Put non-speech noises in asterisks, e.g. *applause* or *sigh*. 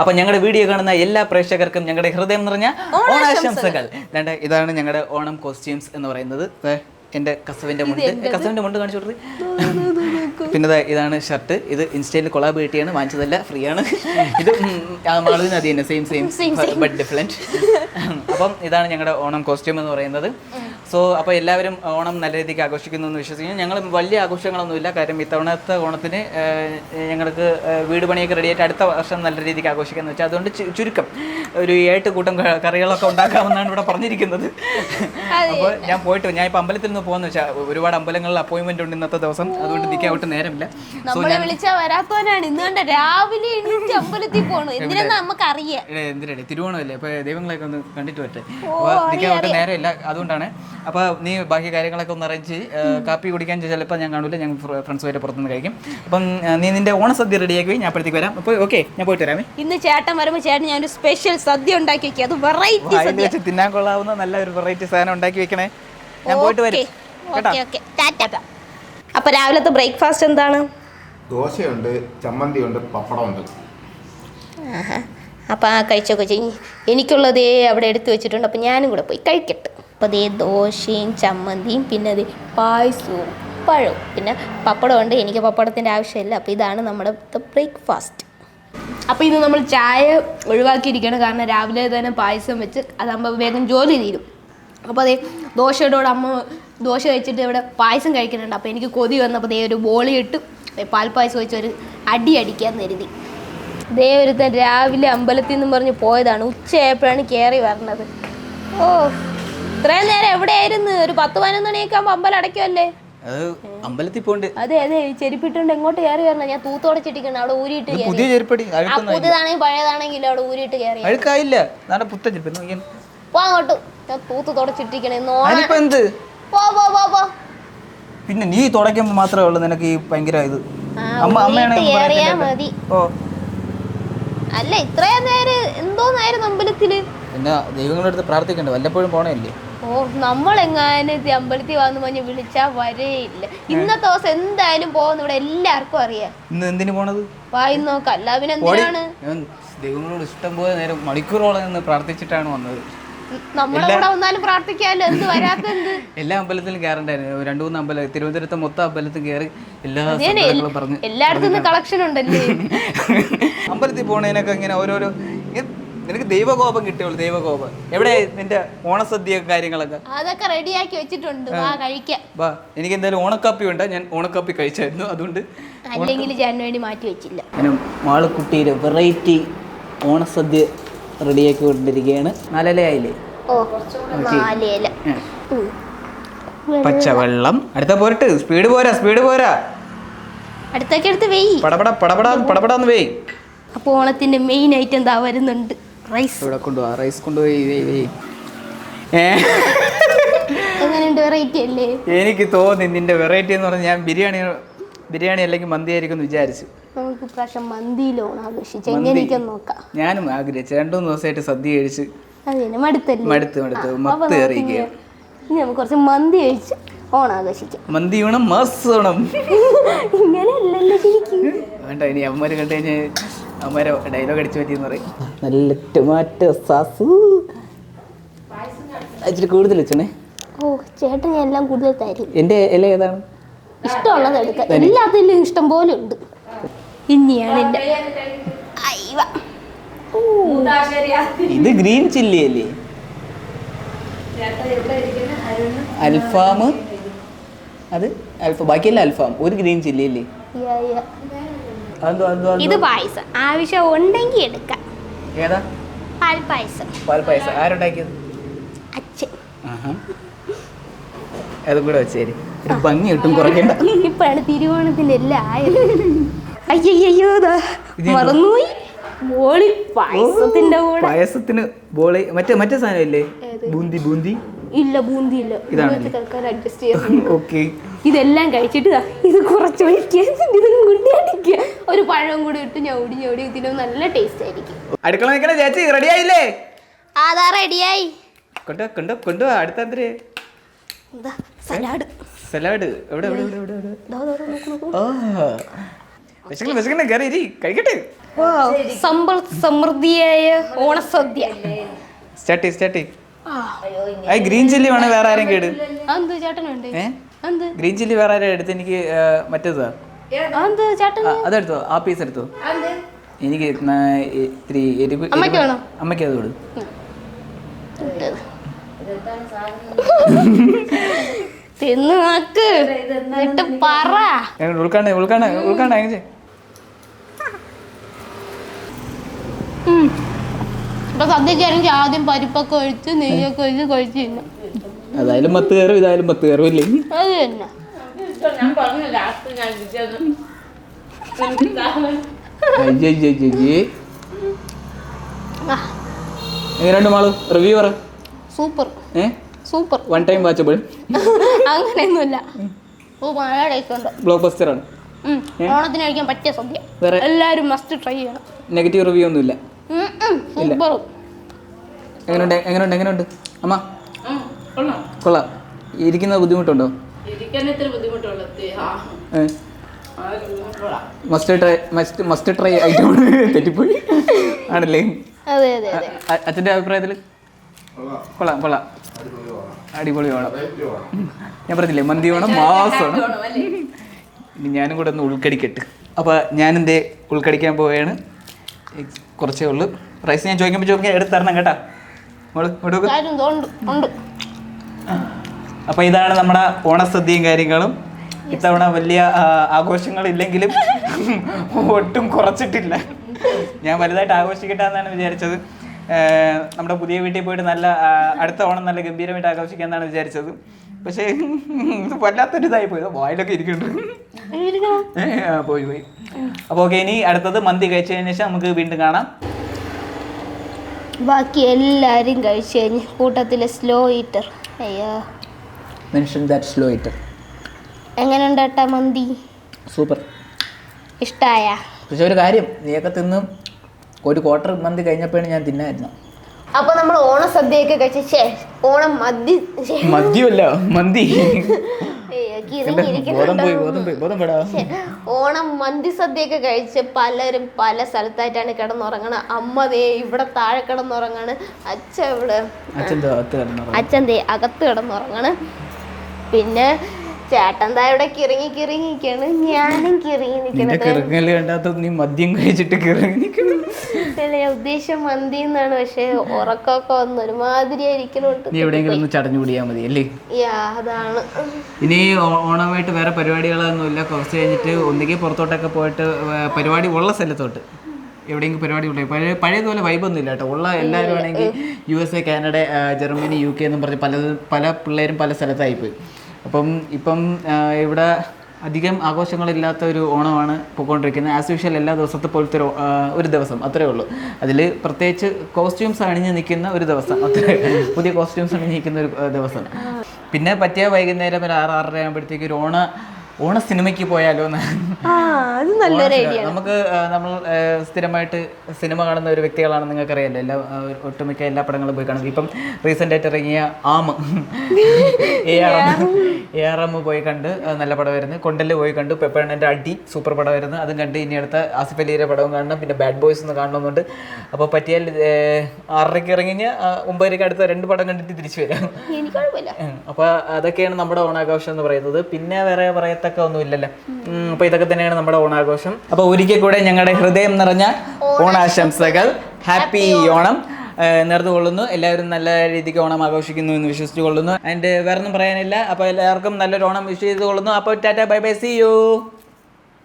അപ്പൊ ഞങ്ങളുടെ വീഡിയോ കാണുന്ന എല്ലാ പ്രേക്ഷകർക്കും ഞങ്ങളുടെ ഹൃദയം നിറഞ്ഞ ഓണാശംസകൾ. രണ്ട് ഇതാണ് ഞങ്ങളുടെ ഓണം കോസ്റ്റ്യൂംസ് എന്ന് പറയുന്നത്. ദേ, എന്റെ കസവിന്റെ മുണ്ട്. കസവിന്റെ മുണ്ട് കാണിച്ചു കൊടുത്ത് പിന്നെ ഇതാണ് ഷർട്ട് ഇത് ഇൻസ്റ്റയിൽ കൊളാബ് കിട്ടിയാണ്. വാങ്ങിച്ചതല്ല ഫ്രീ ആണ് ഇത് മാളവിന് അത് തന്നെ. സെയിം സെയിം ബട്ട് ഡിഫറെന്റ് അപ്പം ഇതാണ് ഞങ്ങളുടെ ഓണം കോസ്റ്റ്യൂം എന്ന് പറയുന്നത്. സോ അപ്പോൾ എല്ലാവരും ഓണം നല്ല രീതിക്ക് ആഘോഷിക്കുന്നു എന്ന് വിശ്വസിക്കുന്നു. ഞങ്ങൾ വലിയ ആഘോഷങ്ങളൊന്നുമില്ല കാര്യം ഇത്തവണത്തെ ഓണത്തിന് ഞങ്ങൾക്ക് വീട് പണിയൊക്കെ റെഡിയായിട്ട് അടുത്ത വർഷം നല്ല രീതിക്ക് ആഘോഷിക്കാന്ന് വെച്ചാൽ അതുകൊണ്ട് ചുരുക്കം. ഒരു ഏട്ട് കൂട്ടം കറികളൊക്കെ ഉണ്ടാക്കാമെന്നാണ് ഇവിടെ പറഞ്ഞിരിക്കുന്നത്. അപ്പോൾ ഞാൻ പോയിട്ട് ഞാൻ ഇപ്പോൾ അമ്പലത്തിൽ നിന്ന് പോകുന്ന വെച്ചാൽ ഒരുപാട് അമ്പലങ്ങളിൽ അപ്പോയിൻമെന്റ് ഉണ്ട് ഇന്നത്തെ ദിവസം. അതുകൊണ്ട് നിൽക്കാൻ ഒട്ടും നേരമില്ല. നമ്മളെ ഞാൻ വിളിച്ചാ വരാത്തവനാണ്. ഇന്ന് കണ്ട രാവിലെ എണീറ്റ് അമ്പലത്തിൽ പോകണം എന്തിനാ നമുക്ക് അറിയാം എടേ, എന്തിനടേ തിരുവോണമല്ലേ? അപ്പോൾ ദൈവങ്ങളെയൊക്കെ ഒന്ന് കണ്ടിട്ട് പറ്റേ നിൽക്കാൻ ഒട്ടും നേരമില്ല. അതുകൊണ്ടാണ് അപ്പോൾ നീ ബാക്കി കാര്യങ്ങളൊക്കെ ഒന്ന് അറേഞ്ച് കാപ്പി കുടിക്കാൻ ചിലപ്പോൾ ഞാൻ കാണൂല. ഞാൻ ഫ്രണ്ട്സുമായിട്ട് പുറത്തുനിന്ന് കഴിക്കും. അപ്പം നീ നിന്റെ ഓണസദ്യ റെഡിയാക്കി ഞാൻ അപ്പോഴത്തേക്ക് വരാം. അപ്പോൾ ഓക്കെ ഞാൻ പോയിട്ട് വരാമേ. ഇന്ന് ചേട്ടൻ വരുമ്പോൾ ചേട്ടൻ ഞാൻ ഒരു സ്പെഷ്യൽ സദ്യ ഉണ്ടാക്കി വെക്കി. അത് വെറൈറ്റി സദ്യ. വെച്ച് തിന്നാൻ കൊള്ളാവുന്ന നല്ല ഒരു വെറൈറ്റി സാധനം ഉണ്ടാക്കി വെക്കണേ. ഞാൻ പോയിട്ട് വരും. ഓക്കേ ഓക്കേ ഓക്കെ ടാ അപ്പൊ രാവിലത്തെ ബ്രേക്ക്ഫാസ്റ്റ് എന്താണ്? ദോശയുണ്ട് ചമ്മന്തിയുണ്ട് പപ്പടമുണ്ട്. അപ്പം ആ കഴിച്ചൊക്കെ ചെയ്യും എനിക്കുള്ളതേ അവിടെ എടുത്തു വെച്ചിട്ടുണ്ട്. അപ്പം ഞാനും കൂടെ പോയി കഴിക്കട്ടെ. അപ്പോൾ അതേ ദോശയും ചമ്മന്തിയും പിന്നെ അത് പായസവും പഴവും. പിന്നെ പപ്പടം ഉണ്ട് എനിക്ക് പപ്പടത്തിന്റെ ആവശ്യമില്ല. അപ്പോൾ ഇതാണ് നമ്മുടെ ബ്രേക്ക്ഫാസ്റ്റ്. അപ്പോൾ ഇത് നമ്മൾ ചായ ഒഴിവാക്കിയിരിക്കുകയാണ് കാരണം രാവിലെ തന്നെ പായസം വെച്ച് അതാകുമ്പോൾ വേഗം ജോലി തീരും. അപ്പോൾ അതേ ദോശയുടെ അമ്മ ദോശ കഴിച്ചിട്ട് ഇവിടെ പായസം കഴിക്കുന്നുണ്ട്. അപ്പോൾ എനിക്ക് കൊതി വന്നപ്പോൾ ദേ ഒരു ബോളി ഇട്ട് പാൽപ്പായസം വെച്ച് ഒരു അടി അടിക്കാൻ കരുതി. ദേ ഒരുത്തൻ രാവിലെ അമ്പലത്തിൽ നിന്നും പറഞ്ഞ് പോയതാണ്. ഉച്ചയായപ്പോഴാണ് കയറി വരണത്. ഓ ഇത്രയും നേരം എവിടെയായിരുന്നു? ഒരു പത്ത് പതിനൊന്ന് മണിയൊക്കെ ആകുമ്പോ അമ്പലം അടയ്ക്കുമല്ലേ അമ്പലത്തിൽ പോണ്ട്. അതെ അതെ ചെരുപ്പിട്ടുണ്ട്. എങ്ങോട്ട് കയറി വരണം? ഞാൻ തൂത്തോടച്ചിട്ടിരിക്കണം അവിടെ ഊരിയിട്ട് പുതിയ ചെരുപ്പടി. പുതിയതാണെങ്കിൽ പഴയതാണെങ്കിലും അവിടെ ഊരിയിട്ട് കയറി. അഴുക്കായില്ല. നാളെ പുത്തൻ ചെരുപ്പ്. പോ അങ്ങോട്ട്. ഞാൻ തൂത്ത് തുടച്ചിട്ടിരിക്കണേ. എന്ത്? പോ പോ പോ പോ. പിന്നെ നീ തുടയ്ക്കുമ്പോൾ മാത്രമേ ഉള്ളൂ നിനക്ക് ഈ ഭയങ്കര ഇത്. അമ്മ അമ്മയാണ് മതി. ഓ അല്ല ഇത്രയും നേരം എന്തോന്നായിരുന്നു അമ്പലത്തിൽ? പിന്നെ ദൈവങ്ങളുടെ അടുത്ത് പ്രാർത്ഥിക്കണ്ട? വല്ലപ്പോഴും പോണേല്ലേ ഓ നമ്മളെങ്ങാനും അമ്പലത്തിൽ വന്നു മഞ്ഞ് വിളിച്ചാ വരേയില്ല. ഇന്നത്തെ ദിവസം എന്തായാലും പോകുന്ന ഇവിടെ എല്ലാവർക്കും അറിയാം. ഇന്ന് എന്തിനു പോണത്? വായി നോക്കാം അല്ല പിന്നെ എന്തിനാണ് ഞാൻ ദൈവങ്ങളോട് ഇഷ്ടം പോലെ നേരം മണിക്കൂറോളം നിന്ന് പ്രാർത്ഥിച്ചിട്ടാണ് വന്നത്. നമ്മളെ കൂടെ വന്നാലും പ്രാർത്ഥിക്കാമല്ലോ എന്ത് വരാത്ത എന്ത് *laughs* എല്ലാ അമ്പലത്തിലും കയറണ്ടായിരുന്നു രണ്ടു മൂന്ന് അമ്പലം തിരുവനന്തപുരത്തെ മൊത്തം അമ്പലത്തിൽ കയറി എല്ലാ പറഞ്ഞു പറഞ്ഞ് എല്ലായിടത്തും കളക്ഷൻ ഉണ്ടല്ലേ? *laughs* അമ്പലത്തിൽ പോണേനൊക്കെ ഇങ്ങനെ ഓരോരോ നിനക്ക് ദൈവകോപം കിട്ടിയുള്ളൂ ദൈവകോപം. എവിടെ നിന്റെ ഓണസദ്യ കാര്യങ്ങളൊക്കെ? അതൊക്കെ റെഡിയാക്കി വെച്ചിട്ടുണ്ട്. വാ കഴിക്കാം. വാ എനിക്ക് എന്തായാലും ഓണക്കാപ്പി ഉണ്ട്. ഞാൻ ഓണക്കാപ്പി കഴിച്ചായിരുന്നു അതുകൊണ്ട് അല്ലെങ്കിൽ ചേട്ടന് മാറ്റി വെച്ചില്ല. ഞാൻ മാളക്കുട്ടിയുടെ വെറൈറ്റി ഓണസദ്യ റെഡിയാക്കി കൊണ്ടിരിക്കുകയാണ്. നാലലയായില്ലേ? പച്ചവെള്ളം. അടുത്ത പോരട്ട്. സ്പീഡ് പോരാ സ്പീഡ് പോരാ. അടുത്തൊക്കെ എടുത്ത് വെയ്. പടപട പടപടാ പടപടാന്ന് വെയ്. അപ്പോൾ ഓണത്തിന്റെ മെയിൻ ഐറ്റം എന്താ വരുന്നുണ്ട്. റൈസ് ഇവിടെ കൊണ്ടുപോവാ റൈസ് കൊണ്ടുപോയി എനിക്ക് തോന്നി നിന്റെ വെറൈറ്റി എന്ന് പറഞ്ഞാൽ ഞാൻ ബിരിയാണി ബിരിയാണി അല്ലെങ്കിൽ മന്തി ആയിരിക്കും എന്ന് വിചാരിച്ചു. നമുക്ക് ഇപ്രാവശ്യം മന്തിയിൽ ഓണം ആഘോഷിച്ച് എങ്ങനെയൊക്കെയൊന്ന് നോക്കാം. ഞാനും ആഗ്രഹിച്ചു. രണ്ടു മൂന്ന് ദിവസമായിട്ട് സദ്യ കഴിച്ച് മടുത്തല്ലേ? മടുത്ത് മടുത്ത് മത്ത് നമുക്ക് ഇനി നമുക്ക് കുറച്ച് മന്തി കഴിച്ച് ഓണാഘോഷിക്കാം മന്തി വേണം മസ് വേണം ശരിക്കും. വേണ്ട ഇനി അമ്മമാര് കണ്ടു കഴിഞ്ഞാൽ അമ്മമാരെ ഡയലോഗ് അടിച്ചു പറ്റിയെന്ന് പറയും. നല്ല ടൊമാറ്റോ സാസ് ഇച്ചിരി കൂടുതൽ വെച്ചണേ. ഓ ചേട്ടൻ ഞാൻ എല്ലാം കൂടുതൽ തരും. എന്റെ ഇല ഏതാണ്? ഇഷ്ടമുള്ളത് എടുക്കാം. എല്ലാത്തിലും ഇഷ്ടം പോലെ ഉണ്ട്. ഇനിയാണ് എന്റെ അയ്യ ഓ, ഇത് ഗ്രീൻ ചില്ലി അല്ലേ? അൽഫാം അത് അൽഫ ബാക്കിയല്ല അൽഫാം. ഒരു ഗ്രീൻ ചില്ലി അല്ലേ? ഇത്? പായസം. ആവശ്യം ഉണ്ടെങ്കിൽ എടുക്കാം. ഏതാ? ആരുണ്ടാക്കിയത്? അച്ഛൻ. ആഹാ. അതും കൂടെ വെച്ചേരി ഒരു ഭംഗി കിട്ടും കുറയ്ക്കണ്ട. ഇപ്പോഴാണ് തിരുവോണത്തിന്റെ എല്ലാം ആയത്. അയ്യോ മറന്നുപോയി. മോളി പായസത്തിന്റെ കൂടെ. പായസത്തിന് ബോളി. മറ്റേ മറ്റേ സാധനം ഇല്ലേ ബൂന്തി ബൂന്തി ഇല്ല ബൂന്തി ഇല്ല? തൽക്കാലം അഡ്ജസ്റ്റ് ചെയ്യാം ഓക്കെ. ഇതെല്ലാം കഴിച്ചിട്ട് ഇത് കുറച്ച് ഒഴിക്കുക ഇത് കുട്ടി അടിക്കുക ഒരു പഴം കൂടി ഇട്ട് ഞൊടി ഞൊടി ഇതിന് നല്ല ടേസ്റ്റ് ആയിരിക്കും. അടുക്കള നിൽക്കണ ചേച്ചി റെഡി ആയില്ലേ? അതാ റെഡിയായി കൊണ്ടോ കൊണ്ടോ കൊണ്ടോ അടുത്ത എന്താ സലാഡ്. സലാഡ്. എവിടെ എവിടെ എവിടെ എവിടെ എവിടെ? ദാ, ദാ, ദാ, നോക്ക്, നോക്ക്. ആ. വിശക്കണ വിശക്കണ കയറി ഇരി കഴിക്കട്ടെ. സമ്പൽ സമൃദ്ധിയായ ഓണസദ്യ. സ്റ്റാർട്ട് സ്റ്റാർട്ട് ഗ്രീൻ ചില്ലി വേണേ വേറെ ആരും കേട്. ഗ്രീൻ ചില്ലി വേറെ ആരും എടുത്ത് എനിക്ക് മറ്റേതാ? അതെടുത്തോ ആ പീസ് എടുത്തോ. എനിക്ക് ഇത്തിരി എരിവ് അമ്മയ്ക്ക് അത് കൊടു. തിന്ന് നോക്ക്. എന്നിട്ട് പറ. എങ്ങനെ ഉൾക്കാണ്ട ഉൾക്കാണ്ട ഉൾക്കാണ്ട ഇപ്പൊ സദ്യക്കാണെങ്കിൽ ആദ്യം പരിപ്പൊക്കെ ഒഴിച്ച് നെയ്യൊക്കെ ഒഴിച്ച് കഴിച്ച് തിന്നും. അതായാലും പത്ത് കയറും ഇതായാലും പത്ത് കയറും ഇല്ലേ? അത് തന്നെ. അയ്യേ, അയ്യേ, അയ്യേ, അയ്യേ. ആ, എങ്ങനെയുണ്ട് മാൾ? റിവ്യൂ പറ. സൂപ്പർ ഏ? സൂപ്പർ വൺ ടൈം വാച്ചബിൾ അങ്ങനെയൊന്നുമില്ല. ഓ നല്ല ടേസ്റ്റ് ബ്ലോക്ക് ബസ്റ്റർ ആണ്. ഓണത്തിന് കഴിക്കാൻ പറ്റിയ സദ്യ. വേറെ? എല്ലാരും മസ്റ്റ് ട്രൈ ചെയ്യണം. നെഗറ്റീവ് റിവ്യൂ ഒന്നും ഇല്ല സൂപ്പർ എങ്ങനെയുണ്ട് എങ്ങനെയുണ്ട് എങ്ങനെയുണ്ട് അമ്മ. കൊള്ളാം. ഇരിക്കുന്ന ബുദ്ധിമുട്ടുണ്ടോ? Must try must must try item തെറ്റിപ്പോയി. ആണല്ലേ? അച്ഛന്റെ അഭിപ്രായത്തിൽ കൊള്ളാം കൊള്ളാം. അടിപൊളി വേണം ഞാൻ പറഞ്ഞില്ലേ മന്തി ഓണം മാസമാണ് ഇനി ഞാനും കൂടെ ഒന്ന് ഉൾക്കടിക്കട്ട്. അപ്പോൾ ഞാനെന്തേ ഉൾക്കടിക്കാൻ പോവുകയാണ്? കുറച്ചേ ഉള്ളൂ. പ്രൈസ് ഞാൻ ചോദിക്കുമ്പോൾ ചോദിക്കാൻ എടുത്ത് തരണം കേട്ടോ. അപ്പോൾ ഇതാണ് നമ്മുടെ ഓണസദ്യയും കാര്യങ്ങളും. ഇത്തവണ വലിയ ആഘോഷങ്ങൾ ആഘോഷങ്ങളില്ലെങ്കിലും ഒട്ടും കുറച്ചിട്ടില്ല. ഞാൻ വലുതായിട്ട് ആഘോഷിക്കട്ടെ എന്നാണ് വിചാരിച്ചത് നമ്മുടെ പുതിയ വീട്ടിൽ പോയിട്ട് നല്ല അടുത്ത ഓണം നല്ല ഗംഭീരമായിട്ട് ആഘോഷിക്കാമെന്നാണ് വിചാരിച്ചത്. പക്ഷേ വല്ലാത്തൊരിതായി വല്ലാത്തൊരു ഇതായി പോയി വായിലൊക്കെ ഇരിക്കുന്നുണ്ട്. പോയി പോയി. അപ്പോൾ ഓക്കെ ഇനി അടുത്തത് മന്തി കഴിച്ചതിന് ശേഷം നമുക്ക് വീണ്ടും കാണാം. ബാക്കി എല്ലാരും കഴിച്ചു കഴിഞ്ഞ് കൂട്ടത്തിലെ സ്ലോ ഈറ്റർ അയ്യോ. മെൻഷൻ ദാറ്റ് സ്ലോ ഈറ്റർ എങ്ങനെയുണ്ട് ഏട്ടാ മന്തി? സൂപ്പർ ഇഷ്ടായ? പക്ഷെ ഒരു കാര്യം നീയൊക്കെ തിന്ന് ഒരു ക്വാർട്ടർ മന്തി കഴിഞ്ഞപ്പോഴാണ് ഞാൻ തിന്നായിരുന്നു അപ്പൊ നമ്മൾ ഓണസദ്യയൊക്കെ കഴിച്ച കഴിച്ചേ ഓണം മദ്യ ശ്ശേ, മദ്യമല്ല മന്തി. *laughs* ഓണം മന്തി സദ്യയൊക്കെ കഴിച്ച് പലരും പല സ്ഥലത്തായിട്ടാണ് കിടന്നുറങ്ങണ അമ്മ ദേ ഇവിടെ താഴെ കിടന്നുറങ്ങാണ്. അച്ഛൻ ഇവിടെ അച്ഛൻ ദേ അകത്ത് കിടന്നുറങ്ങാണ്. പിന്നെ ചേട്ടൻ ഇവിടെ കിറങ്ങി കിറങ്ങിക്കാണ് ഞാനും കിറങ്ങി നിന്റെ നിൽക്കണത് കിറങ്ങൽ കണ്ടാത്ത നീ മദ്യം കഴിച്ചിട്ട് കിറങ്ങി നിൽക്കുന്നു ഞാൻ ഉദ്ദേശം മന്തി എന്നാണ് പക്ഷെ ഉറക്കമൊക്കെ വന്ന് ഒരുമാതിരി നീ എവിടെയെങ്കിലും ഒന്ന് ചടഞ്ഞു കൂടിയാൽ മതി അല്ലേ? യാ അതാണ്. ഇനി ഓ- ഓണമായിട്ട് വേറെ പരിപാടികളൊന്നുമില്ല കുറച്ച് കഴിഞ്ഞിട്ട് ഒന്നുകിൽ പുറത്തോട്ടൊക്കെ പോയിട്ട് വേ- പരിപാടി ഉള്ള സ്ഥലത്തോട്ട്. എവിടെയെങ്കിലും പരിപാടി ഉള്ളേ പഴയ പഴയതുപോലെ വൈബൊന്നും ഇല്ല കേട്ടോ. ഉള്ള എല്ലാവരും ആണെങ്കിൽ യു എസ് എ കാനഡ ആ, ജർമ്മനി യു കെ എന്നും പറഞ്ഞ് പല പല പിള്ളേരും പല സ്ഥലത്തായി പോയി. അപ്പം ഇപ്പം ഇവിടെ അധികം ആഘോഷങ്ങളില്ലാത്ത ഒരു ഓണമാണ് പോയിക്കൊണ്ടിരിക്കുന്നത്. ആസ് യൂഷ്വൽ എല്ലാ ദിവസത്തെ പോലത്തെ ഒരു ഒരു ദിവസം. അത്രേ ഉള്ളൂ. അതിൽ പ്രത്യേകിച്ച് കോസ്റ്റ്യൂംസ് അണിഞ്ഞ് നിൽക്കുന്ന ഒരു ദിവസം. അത്രേ. പുതിയ കോസ്റ്റ്യൂംസ് അണിഞ്ഞ് നിൽക്കുന്ന ഒരു ദിവസം. പിന്നെ പറ്റിയ വൈകുന്നേരം ഒരു ആറ് ആറര ആകുമ്പോഴത്തേക്ക് ഒരു ഓണ ഓണ സിനിമയ്ക്ക് പോയാലോ എന്ന്. അത് നല്ലൊരു ഐഡിയ നമുക്ക് നമ്മൾ സ്ഥിരമായിട്ട് സിനിമ കാണുന്ന ഒരു വ്യക്തികളാണ് നിങ്ങൾക്ക് അറിയാലോ എല്ലാ ഒട്ടുമിക്ക എല്ലാ പടങ്ങളും പോയി കാണും ഇപ്പം റീസെന്റ് ആയിട്ട് ഇറങ്ങിയ ആം. A R M A R M പോയി കണ്ട് നല്ല നല്ല പടമായിരുന്നു. കൊണ്ടൽ പോയി കണ്ടു പെപ്പേണ്ണന്റെ അടി സൂപ്പർ പടമായിരുന്നു. അതും കണ്ട് ഇനി അടുത്ത ആസിഫ് അലിയുടെ പടവും കാണണം. പിന്നെ ബാഡ് ബോയ്സ് ഒന്ന് കാണണമെന്നുണ്ട് അപ്പോൾ പറ്റിയാൽ ആറരയ്ക്ക് ഇറങ്ങി കഴിഞ്ഞാൽ ഒമ്പതരയ്ക്ക് അടുത്ത രണ്ട് പടം കണ്ടിട്ട് തിരിച്ചു വരാം. അപ്പൊ അതൊക്കെയാണ് നമ്മുടെ ഓണാഘോഷം എന്ന് പറയുന്നത്. പിന്നെ വേറെ പറയത്തക്ക ഒന്നും ഇല്ലല്ലോ ഉം, അപ്പൊ ഇതൊക്കെ തന്നെയാണ് നമ്മുടെ ഓണാഘോഷം. അപ്പൊ ഒരിക്കൽ കൂടെ ഞങ്ങളുടെ ഹൃദയം നിറഞ്ഞ ഓണാശംസകൾ. ഹാപ്പി ഓണം. നേർന്നു കൊള്ളുന്നു എല്ലാവരും നല്ല രീതിക്ക് ഓണം ആഘോഷിക്കുന്നു എന്ന് വിശ്വസിച്ചു കൊള്ളുന്നു ആൻഡ് വേറൊന്നും പറയാനില്ല. അപ്പോൾ എല്ലാവർക്കും നല്ലൊരു ഓണം വിഷ് ചെയ്ത് കൊള്ളുന്നു അപ്പോൾ tata bye bye see you.